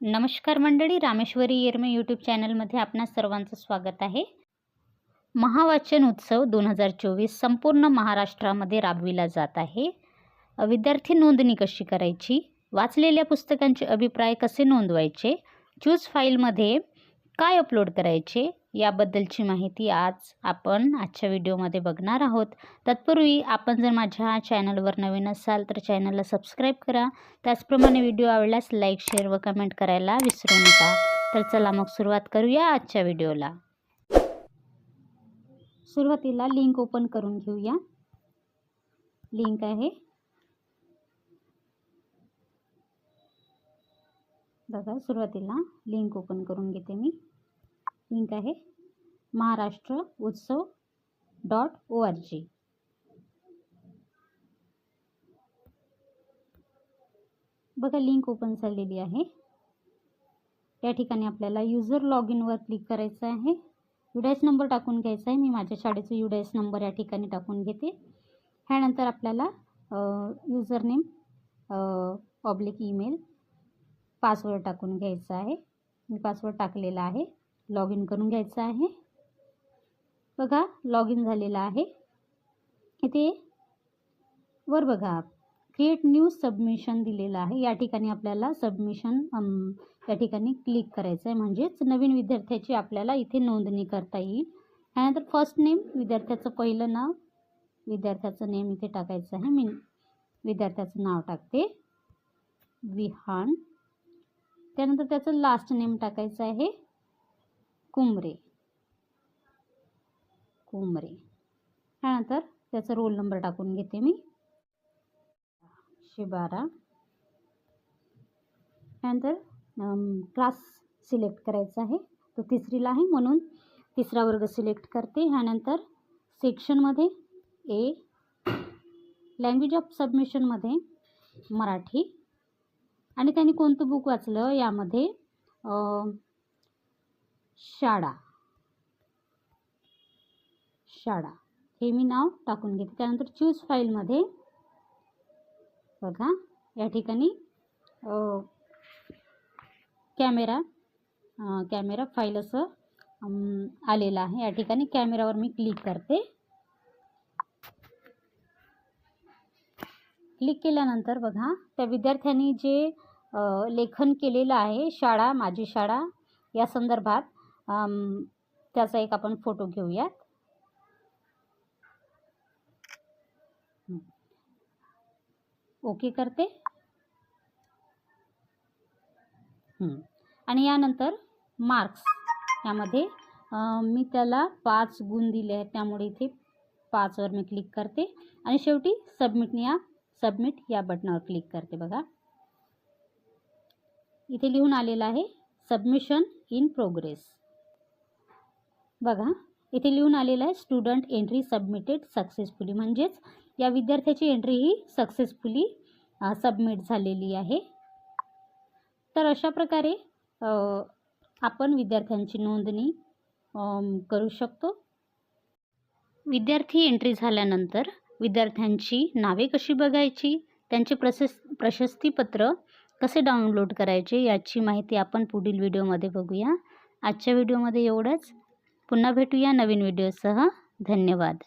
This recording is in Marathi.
नमस्कार मंडळी रामेश्वरी येरमे यूट्यूब चॅनलमध्ये आपणा सर्वांचं स्वागत आहे. महावाचन उत्सव दोन हजार चोवीस संपूर्ण महाराष्ट्रामध्ये राबविला जात आहे. विद्यार्थी नोंदणी कशी करायची? वाचलेल्या पुस्तकांचे अभिप्राय कसे नोंदवायचे? चूज फाईलमध्ये काय अपलोड करायचे? याबद्दलची माहिती आज आपण आजच्या व्हिडिओमध्ये बघणार आहोत. तत्पूर्वी आपण जर माझ्या चॅनलवर नवीन असाल तर चॅनलला सबस्क्राईब करा. त्याचप्रमाणे व्हिडिओ आवडल्यास लाईक शेअर व कमेंट करायला विसरू नका. तर चला मग सुरुवात करूया आजच्या व्हिडिओला. सुरुवातीला लिंक ओपन करून घेऊया. लिंक आहे. बघा सुरुवातीला लिंक ओपन करून घेते मी. लिंक आहे. महाराष्ट्र उत्सव डॉट ओ आर जी बघा लिंक ओपन झालेली आहे. या ठिकाणी आपल्याला युजर लॉग इनवर क्लिक करायचं आहे. युडायस नंबर टाकून घ्यायचा आहे. मी माझ्या शाळेचा युडायस नंबर या ठिकाणी टाकून घेते. ह्यानंतर आपल्याला user name public email password टाकून घ्यायचा आहे. मी पासवर्ड टाकलेला आहे. लॉग इन करून घ्यायचं आहे. बघा लॉग इन झालेलं आहे. इथे वर बघा. क्रिएट न्यू सबमिशन दिलेलं आहे. या ठिकाणी आपल्याला सबमिशन या ठिकाणी क्लिक करायचं आहे म्हणजेच नवीन विद्यार्थ्याची आपल्याला इथे नोंदणी करता येईल. त्यानंतर फर्स्ट नेम विद्यार्थ्याचं पहिलं नाव. विद्यार्थ्याचं नेम इथे टाकायचं आहे. मी विद्यार्थ्याचं नाव टाकते. विहान. त्यानंतर त्याचं लास्ट नेम टाकायचं आहे. कुंबरे. कुंबरे. त्यानंतर त्याचा रोल नंबर टाकून घेते मी. बारा त्यानंतर क्लास सिलेक्ट करायचा आहे. तो तिसरीला आहे म्हणून तिसरा वर्ग सिलेक्ट करते. ह्यानंतर सेक्शनमध्ये ए लँग्वेज ऑफ सबमिशनमध्ये मराठी. आणि त्यांनी कोणतं बुक वाचलं? यामध्ये शाळा शाळा हे मी नाव टाकून घेते. त्यानंतर चूज फाईलमध्ये बघा या ठिकाणी कॅमेरा कॅमेरा फाईल असं आलेलं आहे. या ठिकाणी कॅमेरावर मी क्लिक करते. क्लिक केल्यानंतर बघा त्या विद्यार्थ्यांनी जे लेखन केलेलं आहे शाळा माझी शाळा या संदर्भात त्याचा एक आपण फोटो घेऊयात. ओके करते. आणि यानंतर मार्क्स यामध्ये मी त्याला पाच गुण दिले आहेत त्यामुळे इथे पाचवर मी क्लिक करते. आणि शेवटी सबमिट या सबमिट या बटनावर क्लिक करते बघा. इथे लिहून आलेलं आहे सबमिशन इन प्रोग्रेस बघा इथे लिहून आलेलं आहे स्टुडंट एंट्री सबमिटेड सक्सेसफुली म्हणजेच या विद्यार्थ्याची एंट्री ही सक्सेसफुली सबमिट झालेली आहे. तर अशा प्रकारे आपण विद्यार्थ्यांची नोंदणी करू शकतो. विद्यार्थी एंट्री झाल्यानंतर विद्यार्थ्यांची नावे कशी बघायची त्यांचे प्रशस् प्रशस्तीपत्र कसे डाउनलोड करायचे याची माहिती आपण पुढील व्हिडिओमध्ये बघूया. आजच्या व्हिडिओमध्ये एवढंच. पुन्हा भेटूया नवीन व्हिडिओसह. धन्यवाद.